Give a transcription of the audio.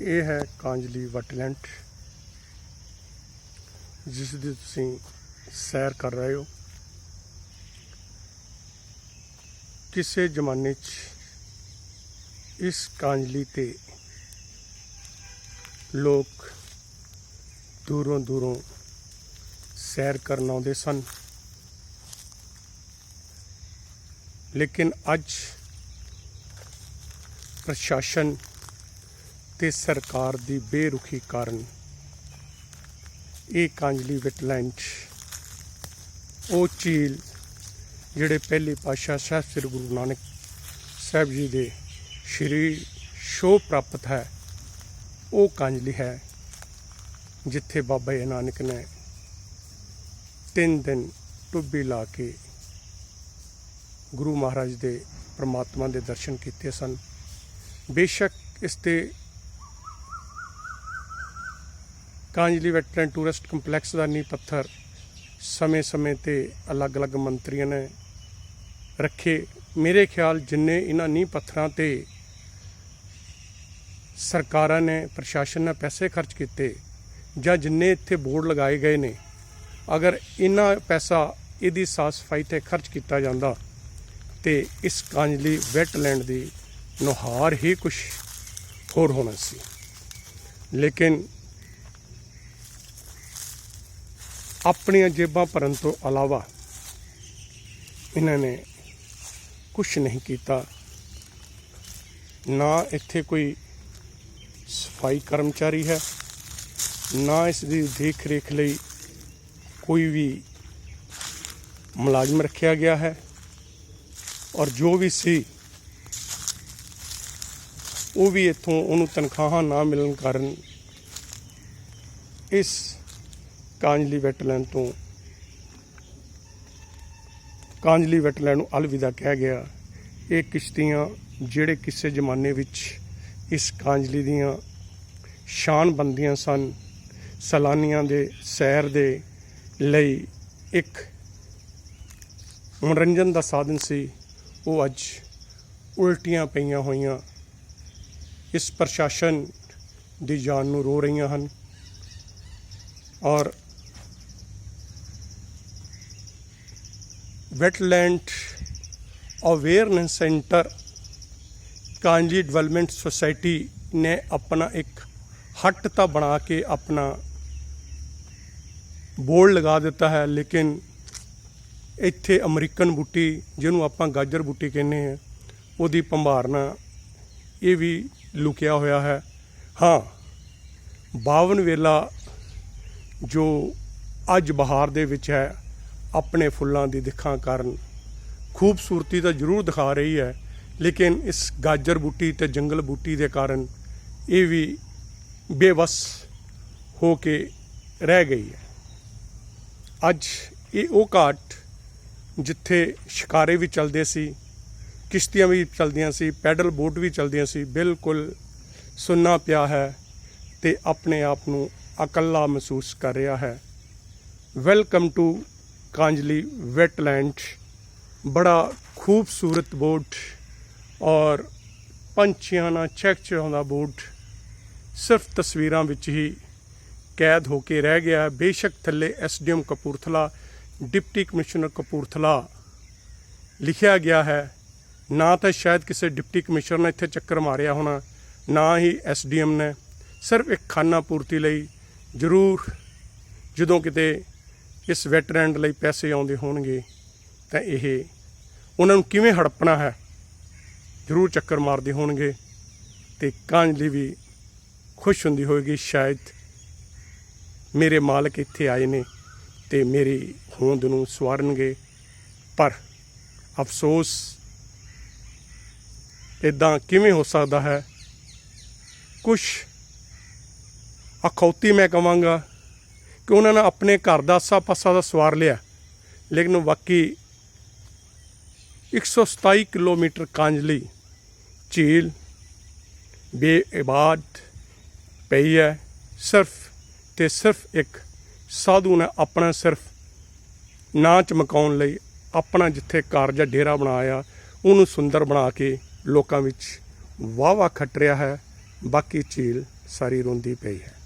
ਇਹ ਹੈ ਕਾਂਜਲੀ ਵਟਲੈਂਡ, ਜਿਸ ਦੀ ਤੁਸੀਂ ਸੈਰ ਕਰ ਰਹੇ ਹੋ। ਕਿਸੇ ਜ਼ਮਾਨੇ 'ਚ ਇਸ ਕਾਂਜਲੀ ਤੇ ਲੋਕ ਦੂਰੋਂ ਦੂਰੋਂ ਸੈਰ ਕਰਨ ਆਉਂਦੇ ਸਨ। ਲੇਕਿਨ ਅੱਜ ਪ੍ਰਸ਼ਾਸਨ ਤੇ ਸਰਕਾਰ ਦੀ ਬੇਰੁਖੀ ਕਾਰਨ ਇਹ ਕਾਂਜਲੀ ਵੈਟਲੈਂਡ ਉਹ ਝੀਲ ਜਿਹੜੇ ਪਹਿਲੇ ਪਾਤਸ਼ਾਹ ਸਾਹਿਬ ਸ੍ਰੀ ਗੁਰੂ ਨਾਨਕ ਸਾਹਿਬ ਜੀ ਦੇ ਸ਼੍ਰੀ ਸ਼ੋਅ ਪ੍ਰਾਪਤ ਹੈ, ਉਹ ਕਾਂਜਲੀ ਹੈ ਜਿੱਥੇ ਬਾਬਾ ਜੀ ਨਾਨਕ ਨੇ ਤਿੰਨ ਦਿਨ ਟੁੱਬੀ ਲਾ ਕੇ ਗੁਰੂ ਮਹਾਰਾਜ ਦੇ ਪ੍ਰਮਾਤਮਾ ਦੇ ਦਰਸ਼ਨ ਕੀਤੇ ਸਨ। ਬੇਸ਼ੱਕ ਇਸ ਤੇ ਕਾਂਜਲੀ ਵੈਟਲੈਂਡ ਟੂਰਿਸਟ ਕੰਪਲੈਕਸ ਦਾ ਨੀਂਹ ਪੱਥਰ ਸਮੇਂ-ਸਮੇਂ ਤੇ ਅਲੱਗ-ਅਲੱਗ ਮੰਤਰੀਆਂ ਨੇ ਰੱਖੇ। ਮੇਰੇ ਖਿਆਲ ਜਿੰਨੇ ਇਹਨਾਂ ਨੀਂਹ ਪੱਥਰਾਂ ਤੇ ਸਰਕਾਰਾਂ ਨੇ, ਪ੍ਰਸ਼ਾਸਨ ਨੇ ਪੈਸੇ ਖਰਚ ਕੀਤੇ ਜਾਂ ਜਿੰਨੇ ਇੱਥੇ ਬੋਰਡ ਲਗਾਏ ਗਏ ਨੇ, ਅਗਰ ਇਹਨਾਂ ਪੈਸਾ ਇਹਦੀ ਸਾਫ਼ ਸਫ਼ਾਈ ਤੇ ਖਰਚ ਕੀਤਾ ਜਾਂਦਾ ਤੇ ਇਸ ਕਾਂਜਲੀ ਵੈਟਲੈਂਡ ਦੀ ਨੁਹਾਰ ਹੀ ਕੁਝ ਹੋਰ ਹੋਣਾ ਸੀ। ਲੇਕਿਨ ਆਪਣੀਆਂ ਜੇਬਾਂ ਭਰਨ ਤੋਂ ਇਲਾਵਾ ਇਹਨਾਂ ਨੇ ਕੁਝ ਨਹੀਂ ਕੀਤਾ। ਨਾ ਇੱਥੇ ਕੋਈ ਸਫ਼ਾਈ ਕਰਮਚਾਰੀ ਹੈ, ਨਾ ਇਸ ਦੀ ਦੇਖ ਰੇਖ ਲਈ ਕੋਈ ਵੀ ਮੁਲਾਜ਼ਮ ਰੱਖਿਆ ਗਿਆ ਹੈ ਔਰ ਜੋ ਵੀ ਸੀ, ਉਹ ਵੀ ਇੱਥੋਂ ਉਹਨੂੰ ਤਨਖਾਹਾਂ ਨਾ ਮਿਲਣ ਕਾਰਨ ਇਸ ਕਾਂਜਲੀ ਵੈਟਲੈਂਡ ਤੋਂ। ਕਾਂਜਲੀ ਵੈਟਲੈਂਡ ਨੂੰ ਅਲਵਿਦਾ ਕਹਿ ਗਿਆ। ਇਹ ਕਿਸ਼ਤੀਆਂ ਜਿਹੜੇ ਕਿਸੇ ਜ਼ਮਾਨੇ ਵਿੱਚ ਇਸ ਕਾਂਜਲੀ ਦੀਆਂ ਸ਼ਾਨ ਬੰਦੀਆਂ ਸਨ, ਸੈਲਾਨੀਆਂ ਦੇ ਸੈਰ ਦੇ ਲਈ ਇੱਕ ਮਨੋਰੰਜਨ ਦਾ ਸਾਧਨ ਸੀ। ਉਹ ਅੱਜ ਉਲਟੀਆਂ ਪਈਆਂ ਹੋਈਆਂ। ਇਸ ਪ੍ਰਸ਼ਾਸਨ ਦੀ ਜਾਨ ਨੂੰ ਰੋ ਰਹੀਆਂ ਹਨ। ਔਰ wetland awareness centre Kanji development society ਨੇ ਆਪਣਾ ਇੱਕ ਹੱਟ ਤਾਂ ਬਣਾ ਕੇ ਆਪਣਾ ਬੋਰਡ ਲਗਾ ਦਿੱਤਾ ਹੈ, ਲੇਕਿਨ ਇੱਥੇ ਅਮਰੀਕਨ ਬੂਟੀ, ਜਿਹਨੂੰ ਆਪਾਂ ਗਾਜਰ ਬੂਟੀ ਕਹਿੰਦੇ ਹਾਂ, ਉਹਦੀ ਭੰਬਾਰਨਾ ਇਹ ਵੀ ਲੁਕਿਆ ਹੋਇਆ ਹੈ। ਹਾਂ, ਬਾਵਨ ਵੇਲਾ ਜੋ ਅੱਜ ਬਹਾਰ ਦੇ ਵਿੱਚ ਹੈ ਆਪਣੇ ਫੁੱਲਾਂ ਦੀ ਦਿਖਾਂ ਕਾਰਨ। ਖੂਬਸੂਰਤੀ ਤਾਂ ਜ਼ਰੂਰ ਦਿਖਾ ਰਹੀ ਹੈ, ਲੇਕਿਨ ਇਸ ਗਾਜਰ ਬੂਟੀ ਤੇ ਜੰਗਲ ਬੂਟੀ ਦੇ ਕਾਰਨ ਇਹ ਵੀ ਬੇਵਸ ਹੋ ਕੇ ਰਹਿ ਗਈ ਹੈ। ਅੱਜ ਇਹ ਉਹ ਘਾਟ ਜਿੱਥੇ ਸ਼ਿਕਾਰੇ ਵੀ ਚੱਲਦੇ ਸੀ, ਕਿਸ਼ਤੀਆਂ ਵੀ ਚੱਲਦੀਆਂ ਸੀ, ਪੈਡਲ ਬੋਟ ਵੀ ਚੱਲਦੀਆਂ ਸੀ, ਬਿਲਕੁਲ ਸੁੰਨਾ ਪਿਆ ਹੈ ਤੇ ਆਪਣੇ ਆਪ ਨੂੰ ਇਕੱਲਾ ਮਹਿਸੂਸ ਕਰ ਰਿਹਾ ਹੈ। ਵੈਲਕਮ ਟੂ ਕਾਂਜਲੀ ਵੈਟਲੈਂਡ ਬੜਾ ਖੂਬਸੂਰਤ ਬੋਟ ਔਰ ਪੰਛੀਆਂ ਨਾਲ ਚਹਿਚਹਾਉਂਦਾ ਬੋਟ ਸਿਰਫ ਤਸਵੀਰਾਂ ਵਿੱਚ ਹੀ ਕੈਦ ਹੋ ਕੇ ਰਹਿ ਗਿਆ ਬੇਸ਼ੱਕ ਥੱਲੇ SDM Kapurthala deputy commissioner Kapurthala ਲਿਖਿਆ ਗਿਆ ਹੈ ਨਾ ਤਾਂ ਸ਼ਾਇਦ ਕਿਸੇ ਡਿਪਟੀ ਕਮਿਸ਼ਨਰ ਨੇ ਇੱਥੇ ਚੱਕਰ ਮਾਰਿਆ ਹੋਣਾ ਨਾ ਹੀ ਐਸਡੀਐਮ ਨੇ ਸਿਰਫ ਇੱਕ ਖਾਨਾ ਪੂਰਤੀ ਲਈ ਜ਼ਰੂਰ ਜਦੋਂ ਕਿਤੇ ਇਸ ਵੈਟਰੈਂਡ ਲਈ ਪੈਸੇ ਆਉਂਦੇ ਹੋਣਗੇ, ਤਾਂ ਇਹ ਉਹਨਾਂ ਨੂੰ ਕਿਵੇਂ ਹੜਪਣਾ ਹੈ, ਜ਼ਰੂਰ ਚੱਕਰ ਮਾਰਦੇ ਹੋਣਗੇ ਤੇ ਕਾਂਜਲੀ ਵੀ ਖੁਸ਼ ਹੁੰਦੀ ਹੋਏਗੀ। ਸ਼ਾਇਦ ਮੇਰੇ ਮਾਲਕ ਇੱਥੇ ਆਏ ਨੇ ਤੇ ਮੇਰੀ ਹੋਂਦ ਨੂੰ ਸਵਾਰਨਗੇ, ਪਰ ਅਫਸੋਸ ਇਦਾਂ ਕਿਵੇਂ ਹੋ ਸਕਦਾ ਹੈ? ਕੁਝ ਅਖੌਤੀ ਮੈਂ ਕਵਾਂਗਾ ਕਿ ਉਹਨਾਂ ਨੇ ਆਪਣੇ ਘਰ ਦਾ ਆਸਾ ਪਾਸਾ ਦਾ ਸਵਾਰ ਲਿਆ। ਲੇਕਿਨ ਬਾਕੀ 127 ਕਿਲੋਮੀਟਰ ਕਾਂਜਲੀ ਝੀਲ ਬੇਇਬਾਦ ਪਈ ਹੈ। ਸਿਰਫ ਤੇ ਸਿਰਫ ਇੱਕ ਸਾਧੂ ਨੇ ਆਪਣਾ ਸਿਰਫ ਨਾਂ ਚਮਕਾਉਣ ਲਈ ਆਪਣਾ ਜਿੱਥੇ ਘਰ ਜਾਂ ਡੇਰਾ ਬਣਾਇਆ, ਉਹਨੂੰ ਸੁੰਦਰ ਬਣਾ ਕੇ ਲੋਕਾਂ ਵਿੱਚ ਵਾਵਾ ਖੱਟ ਰਿਹਾ ਹੈ। ਬਾਕੀ ਝੀਲ ਸਾਰੀ ਰੋਂਦੀ ਪਈ ਹੈ।